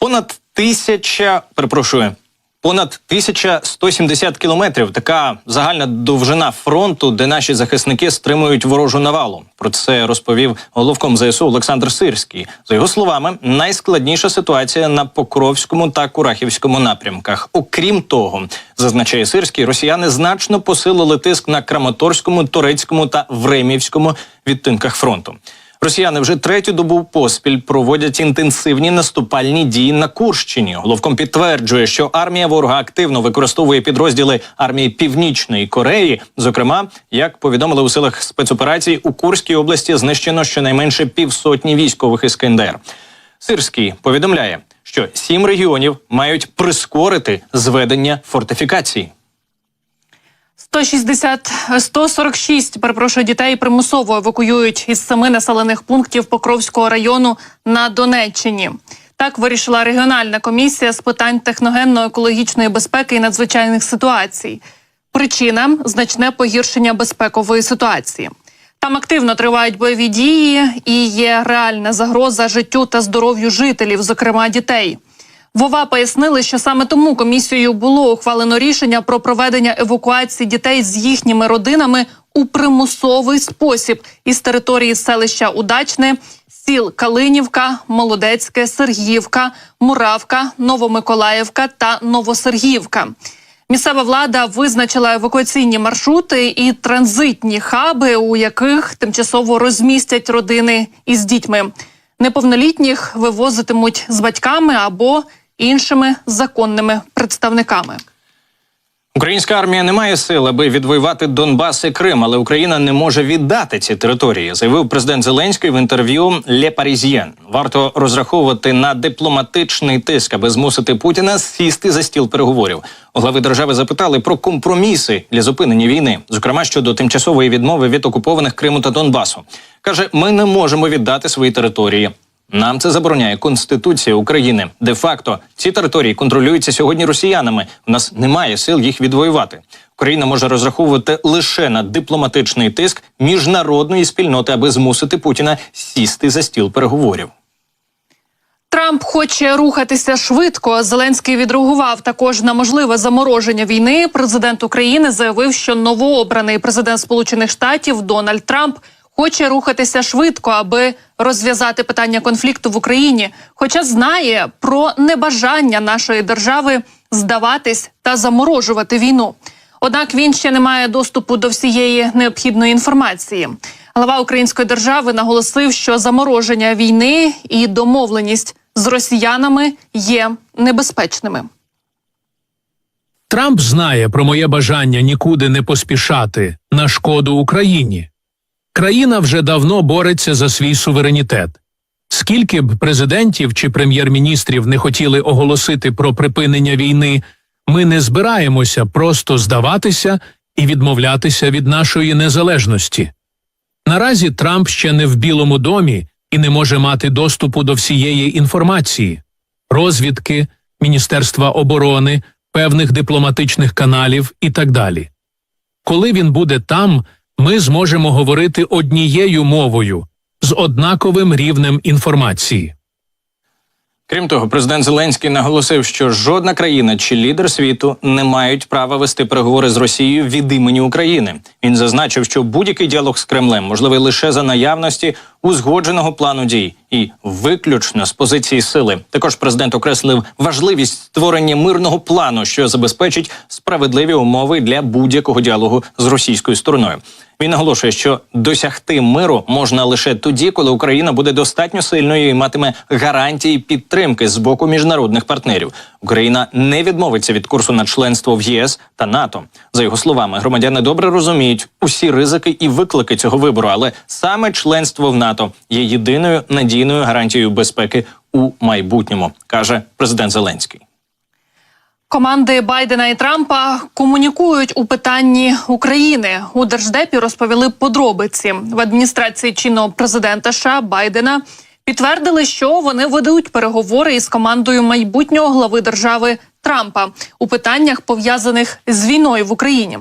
Понад тисяча, перепрошую, понад 1170 кілометрів. Така загальна довжина фронту, де наші захисники стримують ворожу навалу. Про це розповів головком ЗСУ Олександр Сирський. За його словами, найскладніша ситуація на Покровському та Курахівському напрямках. Окрім того, зазначає Сирський, росіяни значно посилили тиск на Краматорському, Торецькому та Времівському відтинках фронту. Росіяни вже третю добу поспіль проводять інтенсивні наступальні дії на Курщині. Головком підтверджує, що армія ворога активно використовує підрозділи армії Північної Кореї. Зокрема, як повідомили у силах спецоперацій у Курській області, знищено щонайменше півсотні військових іскандер. Сирський повідомляє, що сім регіонів мають прискорити зведення фортифікацій. 160, 146, перепрошую, дітей примусово евакуюють із семи населених пунктів Покровського району на Донеччині. Так вирішила регіональна комісія з питань техногенно-екологічної безпеки і надзвичайних ситуацій. Причина значне погіршення безпекової ситуації. Там активно тривають бойові дії і є реальна загроза життю та здоров'ю жителів, зокрема дітей. Вова пояснили, що саме тому комісією було ухвалено рішення про проведення евакуації дітей з їхніми родинами у примусовий спосіб із території селища Удачне, сіл Калинівка, Молодецьке, Сергіївка, Муравка, Новомиколаївка та Новосергіївка. Місцева влада визначила евакуаційні маршрути і транзитні хаби, у яких тимчасово розмістять родини із дітьми. Неповнолітніх вивозитимуть з батьками або іншими законними представниками. Українська армія не має сил, аби відвоювати Донбас і Крим, але Україна не може віддати ці території, заявив президент Зеленський в інтерв'ю Le Parisien. Варто розраховувати на дипломатичний тиск, аби змусити Путіна сісти за стіл переговорів. У глави держави запитали про компроміси для зупинення війни, зокрема щодо тимчасової відмови від окупованих Криму та Донбасу. каже: ми не можемо віддати свої території. Нам це забороняє Конституція України. Де факто ці території контролюються сьогодні росіянами. У нас немає сил їх відвоювати. Україна може розраховувати лише на дипломатичний тиск міжнародної спільноти, аби змусити Путіна сісти за стіл переговорів. Трамп хоче рухатися швидко. Зеленський відреагував також на можливе замороження війни. Президент України заявив, що новообраний президент Сполучених Штатів Дональд Трамп хоче рухатися швидко, аби розв'язати питання конфлікту в Україні, хоча знає про небажання нашої держави здаватись та заморожувати війну. Однак він ще не має доступу до всієї необхідної інформації. Глава української держави наголосив, що замороження війни і домовленість з росіянами є небезпечними. Трамп знає про моє бажання нікуди не поспішати на шкоду Україні. Країна вже давно бореться за свій суверенітет. Скільки б президентів чи прем'єр-міністрів не хотіли оголосити про припинення війни, ми не збираємося просто здаватися і відмовлятися від нашої незалежності. Наразі Трамп ще не в Білому домі і не може мати доступу до всієї інформації, розвідки, Міністерства оборони, певних дипломатичних каналів і так далі. Коли він буде там, ми зможемо говорити однією мовою з однаковим рівнем інформації. Крім того, президент Зеленський наголосив, що жодна країна чи лідер світу не мають права вести переговори з Росією від імені України. Він зазначив, що будь-який діалог з Кремлем можливий лише за наявності узгодженого плану дій і виключно з позиції сили. Також президент окреслив важливість створення мирного плану, що забезпечить справедливі умови для будь-якого діалогу з російською стороною. Він наголошує, що досягти миру можна лише тоді, коли Україна буде достатньо сильною і матиме гарантії підтримки з боку міжнародних партнерів. Україна не відмовиться від курсу на членство в ЄС та НАТО. За його словами, громадяни добре розуміють усі ризики і виклики цього вибору, але саме членство в НАТО є єдиною надійною гарантією безпеки у майбутньому, каже президент Зеленський. Команди Байдена і Трампа комунікують у питанні України. У держдепі розповіли подробиці в адміністрації чинного президента США Байдена. Підтвердили, що вони ведуть переговори із командою майбутнього глави держави Трампа у питаннях пов'язаних з війною в Україні.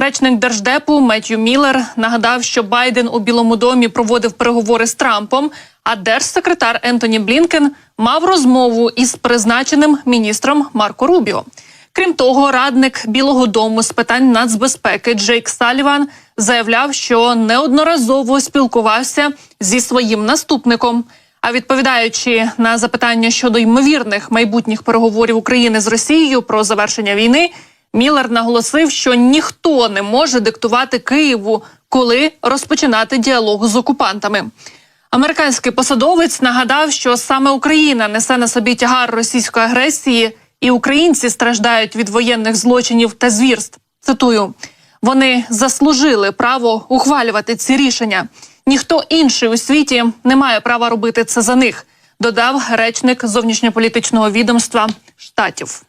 Речник держдепу Меттью Міллер нагадав, що Байден у Білому домі проводив переговори з Трампом, а держсекретар Ентоні Блінкен мав розмову із призначеним міністром Марко Рубіо. Крім того, радник Білого Дому з питань нацбезпеки Джейк Саліван заявляв, що неодноразово спілкувався зі своїм наступником. А відповідаючи на запитання щодо ймовірних майбутніх переговорів України з Росією про завершення війни, Міллер наголосив, що ніхто не може диктувати Києву, коли розпочинати діалог з окупантами. Американський посадовець нагадав, що саме Україна несе на собі тягар російської агресії, і українці страждають від воєнних злочинів та звірств. Цитую: вони заслужили право ухвалювати ці рішення. Ніхто інший у світі не має права робити це за них. Додав речник зовнішньополітичного відомства штатів.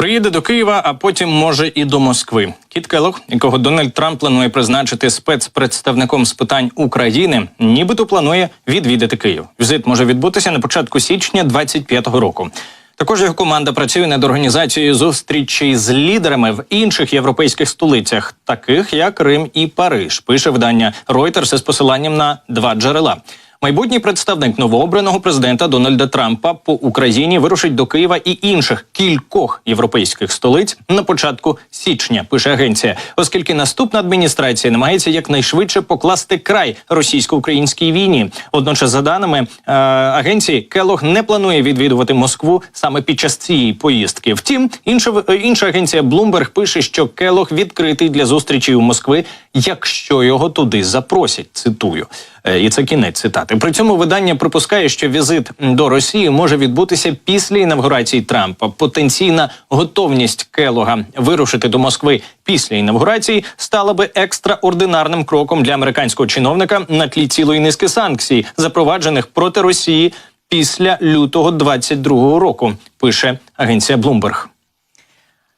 Приїде до Києва, а потім може і до Москви. Кіт Келлог, якого Дональд Трамп планує призначити спецпредставником з питань України, нібито планує відвідати Київ. Візит може відбутися на початку січня 25-го року. Також його команда працює над організацією зустрічей з лідерами в інших європейських столицях, таких як Рим і Париж. Пише видання Reuters із посиланням на два джерела. Майбутній представник новообраного президента Дональда Трампа по Україні вирушить до Києва і інших кількох європейських столиць на початку січня. Пише агенція, оскільки наступна адміністрація намагається якнайшвидше покласти край російсько-українській війні. Водночас, за даними е, агенції, Келог не планує відвідувати Москву саме під час цієї поїздки. Втім, інша е, інша агенція Bloomberg пише, що Келог відкритий для зустрічі у Москви, якщо його туди запросять. Цитую. Е, І це кінець цитати. При цьому видання припускає, що візит до Росії може відбутися після інавгурації Трампа. Потенційна готовність Келога вирушити до Москви після інавгурації стала би екстраординарним кроком для американського чиновника на тлі цілої низки санкцій, запроваджених проти Росії після лютого 22-го року. Пише агенція Bloomberg.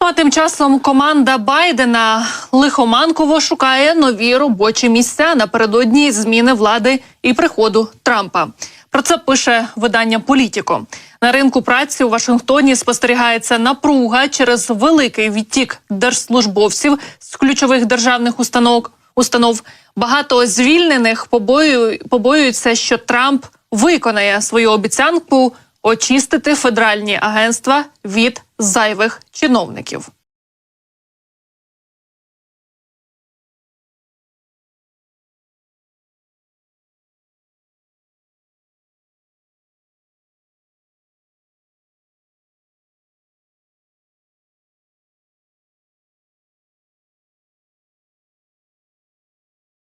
Ну, а тим часом команда Байдена лихоманково шукає нові робочі місця напередодні зміни влади і приходу Трампа. Про це пише видання Політіко. На ринку праці у Вашингтоні спостерігається напруга через великий відтік держслужбовців з ключових державних установ. Установ багато звільнених побою, побоюються, що Трамп виконає свою обіцянку очистити федеральні агентства від зайвих чиновників.